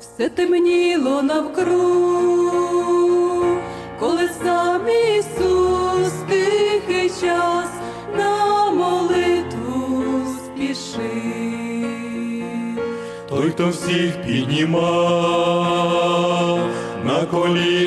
все темніло навкруг, коли сам Ісус тихий час на молитву спішив. Той, хто всіх піднімав, на коліна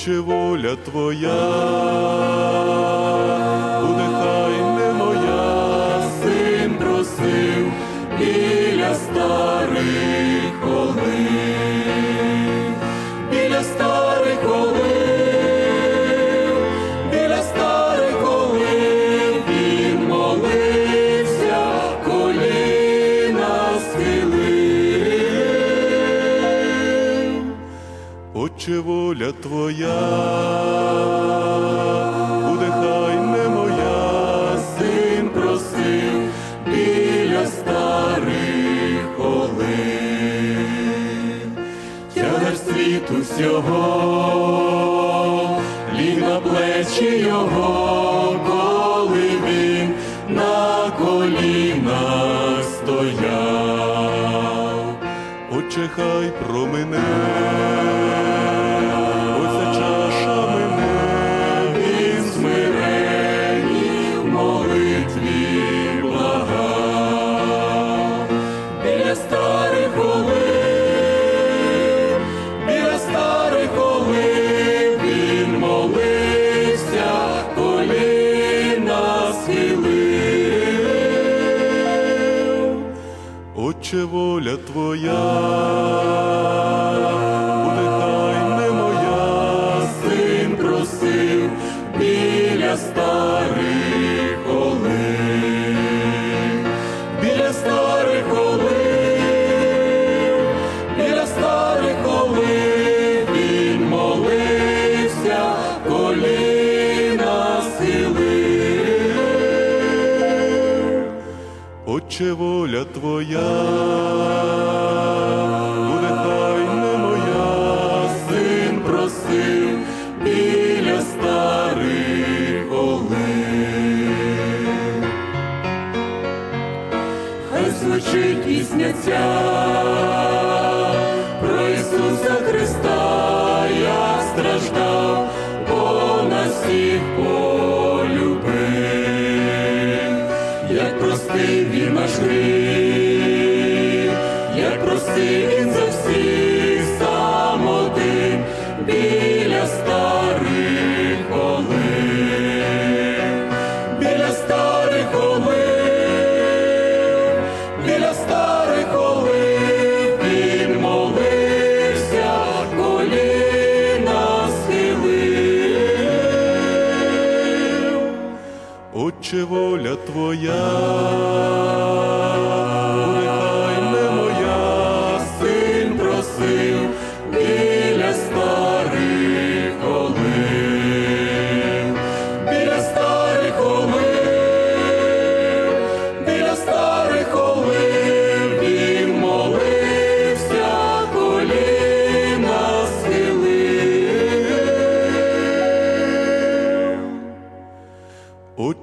Отче воля твоя, буде хай не моя, син просив біля старих олив, Отче воля твоя, буде хай не моя, син просив біля старих олив. Тягар світу всього, ліг на плечі його, коли він на колінах стояв. Отче, хай промине, оця Отче воля твоя, Отче воля твоя, буде хай не моя, син просив біля старих олив. Хай звучить пісня ця простив він наш гріх, як простив він за всіх сам один Отче воля твоя,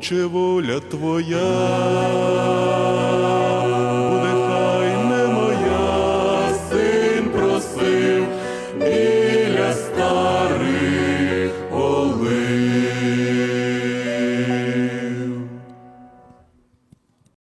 Отче, воля Твоя, буде не моя, син просив біля ста.